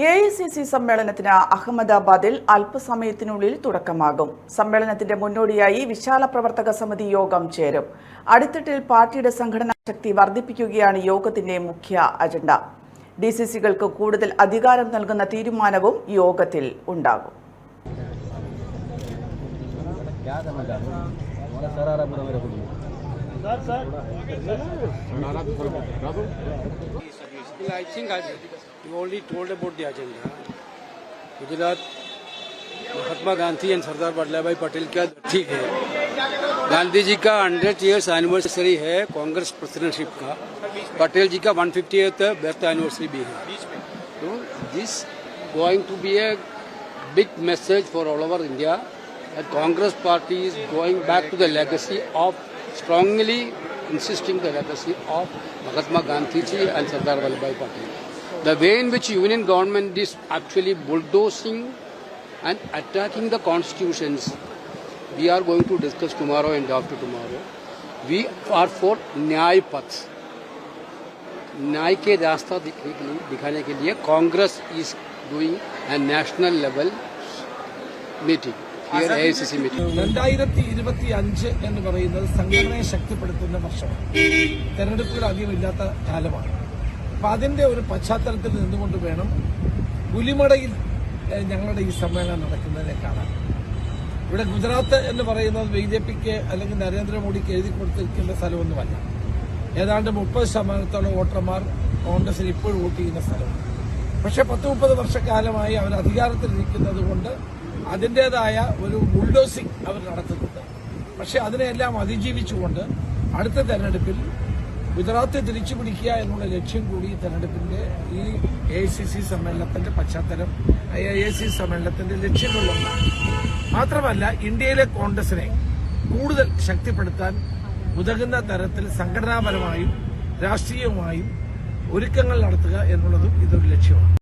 A I C C സമ്മേളനത്തിന് അഹമ്മദാബാദിൽ അല്പസമയത്തിനുള്ളിൽ തുടക്കമാകും സമ്മേളനത്തിന്റെ മുന്നോടിയായി വിശാല പ്രവർത്തക സമിതി യോഗം ചേരും അടിത്തട്ടിൽ പാർട്ടിയുടെ സംഘടനാ ശക്തി വർദ്ധിപ്പിക്കുകയാണ് യോഗത്തിന്റെ മുഖ്യ അജണ്ട ഡി സി സികൾക്ക് കൂടുതൽ അധികാരം നൽകുന്ന തീരുമാനവും യോഗത്തിൽ ഉണ്ടാകും क्या करना चाहते हो हमारा सर आ रहा है पूरा मेरे को Well, I think I, you already told about the agenda. Gujarat Mahatma Gandhi and Sardar Vallabh Bhai Patel का ठीक है गांधी जी का हंड्रेड ईयर्स एनिवर्सरी है कांग्रेस प्रेसिडेंटशिप का पटेल जी का वन फिफ्टी बर्थ एनिवर्सरी भी है तो this going to be a big message for all over India that Congress party is going back to the legacy of strongly insisting कर of Mahatma Gandhi ji and Sardar Vallabh Bhai Patel the way in which union government is actually bulldozing and attacking the constitution we are going to discuss tomorrow and after tomorrow we are for Nyay Path न्याय के रास्ता दिखाने के लिए Congress is doing a national level meeting രണ്ടായിരത്തി ഇരുപത്തി അഞ്ച് എന്ന് പറയുന്നത് സംഘടനയെ ശക്തിപ്പെടുത്തുന്ന വർഷമാണ്. തെരഞ്ഞെടുപ്പുകൾ അധികമില്ലാത്ത കാലമാണ്. അപ്പൊ അതിന്റെ ഒരു പശ്ചാത്തലത്തിൽ നിന്നുകൊണ്ട് വേണം പുലിമടയിൽ ഞങ്ങളുടെ ഈ സമ്മേളനം നടക്കുന്നതിനെ കാണാൻ. ഇവിടെ ഗുജറാത്ത് എന്ന് പറയുന്നത് ബി ജെ പിക്ക് അല്ലെങ്കിൽ നരേന്ദ്രമോദിക്ക് എഴുതി കൊടുത്തിരിക്കേണ്ട സ്ഥലമൊന്നുമല്ല. ഏതാണ്ട് മുപ്പത് ശതമാനത്തോളം വോട്ടർമാർ കോൺഗ്രസിന് ഇപ്പോഴും വോട്ട് ചെയ്യുന്ന സ്ഥലമാണ്. പക്ഷെ പത്ത് മുപ്പത് വർഷക്കാലമായി അവർ അധികാരത്തിലിരിക്കുന്നത് കൊണ്ട് അതിന്റെതായ ഒരു ബുൾഡോസിംഗ് അവർ നടത്തുന്നുണ്ട്. പക്ഷെ അതിനെല്ലാം അതിജീവിച്ചുകൊണ്ട് അടുത്ത തെരഞ്ഞെടുപ്പിൽ ഗുജറാത്ത് തിരിച്ചു പിടിക്കുക എന്നുള്ള ലക്ഷ്യം കൂടി തെരഞ്ഞെടുപ്പിന്റെ ഈ എ സി സി സമ്മേളനത്തിന്റെ പശ്ചാത്തലം ഐ എ സി സമ്മേളനത്തിന്റെ ലക്ഷ്യങ്ങളിലൊന്നാണ് മാത്രമല്ല ഇന്ത്യയിലെ കോൺഗ്രസിനെ കൂടുതൽ ശക്തിപ്പെടുത്താൻ ഉതകുന്ന തരത്തിൽ സംഘടനാപരമായും രാഷ്ട്രീയവുമായും ഒരുക്കങ്ങൾ നടത്തുക എന്നുള്ളതും ഇതൊരു ലക്ഷ്യമാണ്.